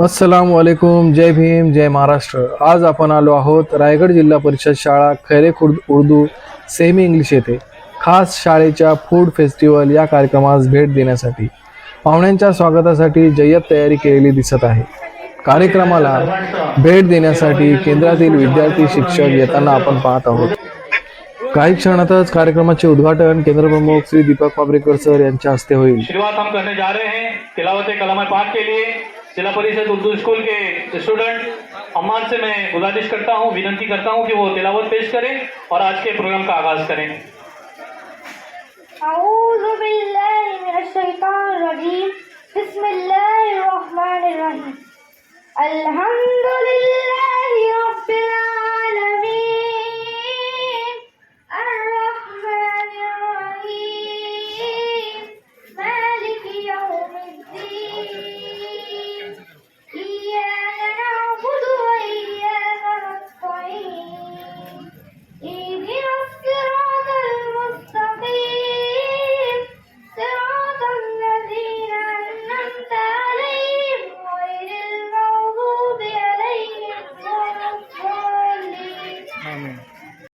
अस्सलाम वालेकुम जय भीम जय महाराष्ट्र. आज आपण आलो आहोत रायगड जिल्हा परिषद शाळा खैरे खुर्द उर्दू सेमी इंग्लिश येथे. खास शाळेच्या फूड फेस्टिवल या कार्यक्रमास भेट देण्यासाठी. पाहुण्यांच्या स्वागतासाठी जय्यत तयारी केलेली दिसत आहे. कार्यक्रमाला भेट देण्यासाठी केंद्रातील विद्यार्थी शिक्षक येताना आपण पाहत आहोत. काही क्षणातच कार्यक्रमाचे उद्घाटन केंद्रप्रमुख श्री दीपक पाबरेकर सर यांच्या हस्ते होईल. शुरुआत हम करने जा रहे हैं तिलावत कलाम पाक के लिए जिला परिषद उर्दू स्कूल के स्टूडेंट अम्मान से मैं गुजारिश करता हूँ विनती करता हूँ कि वो तिलावत पेश करें और आज के प्रोग्राम का आगाज करें أعوذ بالله من الشيطان الرجيم بسم الله الرحمن الرحيم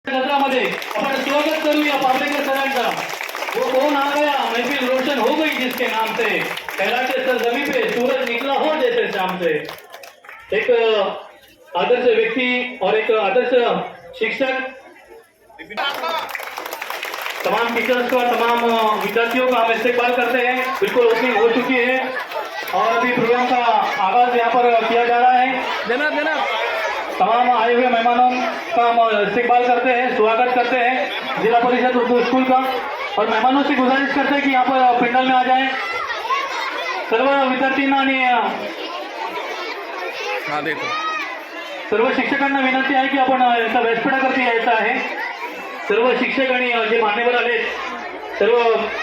स्वागत महफिल रोशन हो गई जिसके नाम से. सरजमी पे, सूरज निकला हो जैसे शाम से. एक आदर्श व्यक्ति और एक आदर्श शिक्षक. तमाम टीचर्स का, तमाम विद्यार्थियों का हम इस्तेमाल करते हैं. बिल्कुल ओपनिंग हो चुकी है. और अभी प्रोग्राम का आगाज़ यहाँ पर किया जा रहा है. देना देना तमाम आए हुए मेहमानों का हम इस्तेमाल करते हैं स्वागत करते हैं जिला परिषद उर्दू स्कूल का। और मेहमानों से गुजारिश करते हैं कि यहाँ पर पंडल में आ जाए। सर्व विद्यार्थ्यांना आणि हाँ देखो। सर्व शिक्षकांना विनंती आहे की आपण अ, याचा व्यासपीठावरती यायचं आहे. सर्व शिक्षक आणि जे मान्यवर आले सर्व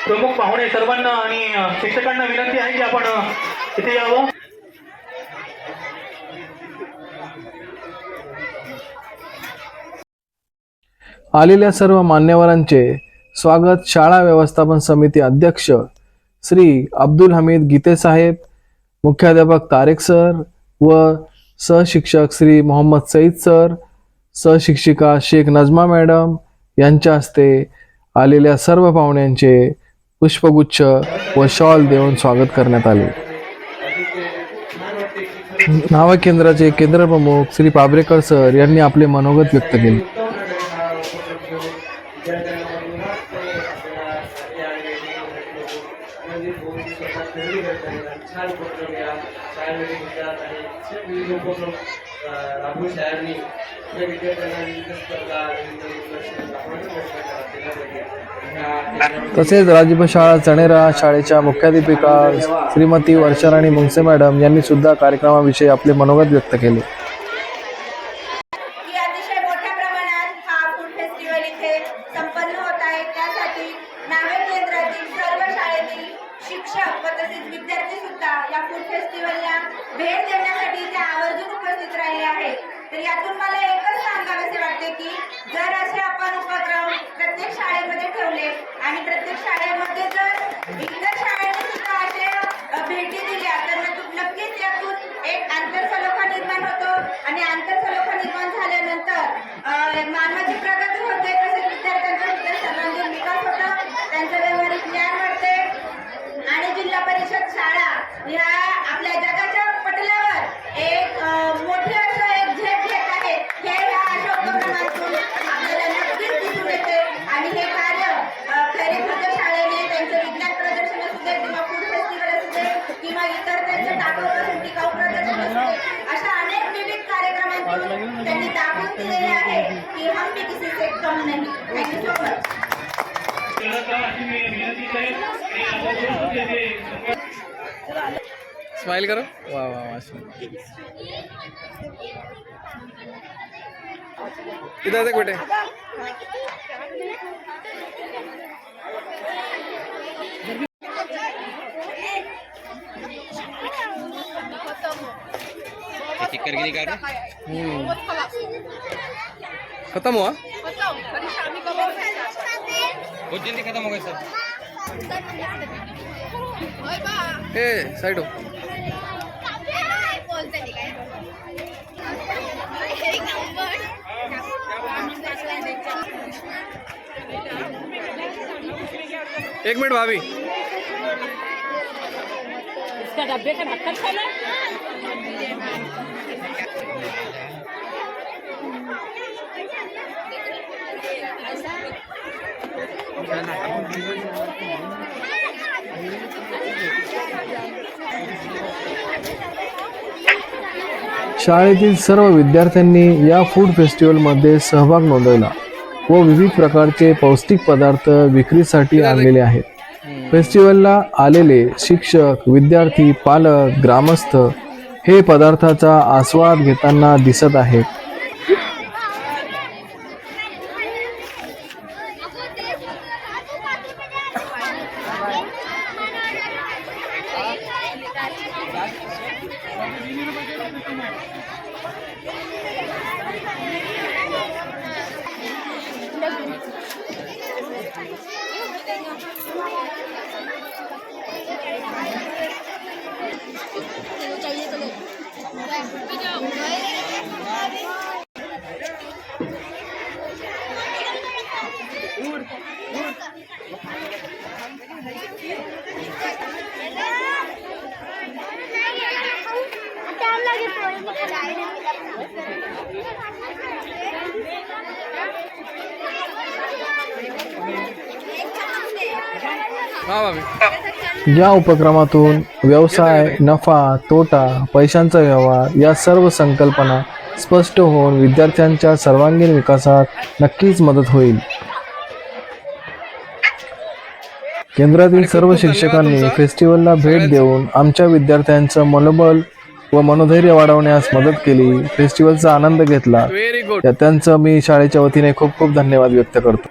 प्रमुख पाहुणे सर्वांना आणि शिक्षकांना विनंती आहे की आपण इथे यावं. आलेल्या सर्व मान्यवरांचे स्वागत शाळा व्यवस्थापन समिती अध्यक्ष श्री अब्दुल हमीद गीते साहेब मुख्याध्यापक तारेक सर व सहशिक्षक श्री मोहम्मद सईद सर सहशिक्षिका शेख नजमा मॅडम यांच्या हस्ते आलेल्या सर्व पाहुण्यांचे पुष्पगुच्छ व शॉल देऊन स्वागत करण्यात आले. नावकेंद्राचे केंद्रप्रमुख श्री पाबरेकर सर यांनी आपले मनोगत व्यक्त केले. छान उपक्रम या शाळेमध्ये घेतला आणि विविध उपक्रम राबवून शाळांनी. या विद्यार्थ्यांना विविध स्पर्धा विविध तसेच राजभ शाळा चणेरा शाळेच्या मुख्याध्यापिका श्रीमती वर्षाराणी मुंगसे मॅडम यांनी सुद्धा कार्यक्रमाविषयी आपले मनोगत व्यक्त केले. की अतिशय मोठ्या प्रमाणात फूड फेस्टिवल इथे संपन्न होत आहे. त्यासाठी नावे केंद्रातील सर्व शाळेतील शिक्षक व तसेच विद्यार्थी सुद्धा या फूड फेस्टिवलला भेट देण्यासाठी इथे आवर्जून उपस्थित राहिले आहेत. तर यातून मला एकच सांगावेसे वाटते की जर असे आपण उपक्रम प्रत्येक शाळेमध्ये ठेवले आणि प्रत्येक शाळेमध्ये जर इतर शाळेने सुद्धा असे भेटी दिल्या तर नक्कीच यातून एक आंतरसलोखा निर्माण होतो. आणि आंतरसलोखा निर्माण झाल्यानंतर मानवाची प्रगती होते तसेच विद्यार्थ्यांचा सुद्धा सर्वांगीण विकास होतो त्यांचं व्यावहारिक ज्ञान वाढते आणि जिल्हा परिषद शाळा ह्या आपल्या जगाच्या पटलावर एक अ, मोठे असं एक झेप घेत आहे. हे ह्या अशा उपक्रमातून आपल्याला नक्कीच दिसून येते. आणि हे कार्य खरी खैरे शाळेने त्यांचं विज्ञान प्रदर्शन असू दे किंवा फूड फेस्टिवल असू दे किंवा इतर त्यांचे टाकाऊ टिकाऊ प्रदर्शन असू दे अशा अनेक विविध कार्यक्रमांतून त्यांनी दाखवून दिलेले आहे की हम भी किसी से कम नाही. थँक्यू सो मच स्माइल करो। वाह वाह वाह इधर देख बेटे। हम्म. खत्म हुआ? बहुत जल्दी खत्म हो गया सर ए साइड। हो एक मिनिट भाभी. शाळेतील सर्व विद्यार्थ्यांनी या फूड फेस्टिवलमध्ये सहभाग नोंदवला. व विविध प्रकारचे पौष्टिक पदार्थ विक्रीसाठी आणलेले आहेत. फेस्टिवलला आलेले शिक्षक विद्यार्थी पालक ग्रामस्थ हे पदार्थाचा आस्वाद घेताना दिसत आहेत. हा भाभी या उपक्रमातून व्यवसाय नफा तोटा पैशांचा व्यवहार या सर्व संकल्पना स्पष्ट होऊन विद्यार्थ्यांच्या सर्वांगीण विकासात नक्कीच मदत होईल. केंद्रातील सर्व शिक्षकांनी फेस्टिवलला भेट देऊन आमच्या विद्यार्थ्यांचं मनोबल व मनोधैर्य वाढवण्यास मदत केली फेस्टिवलचा आनंद घेतला. त्यांचं मी शाळेच्या वतीने खूप खूप धन्यवाद व्यक्त करतो.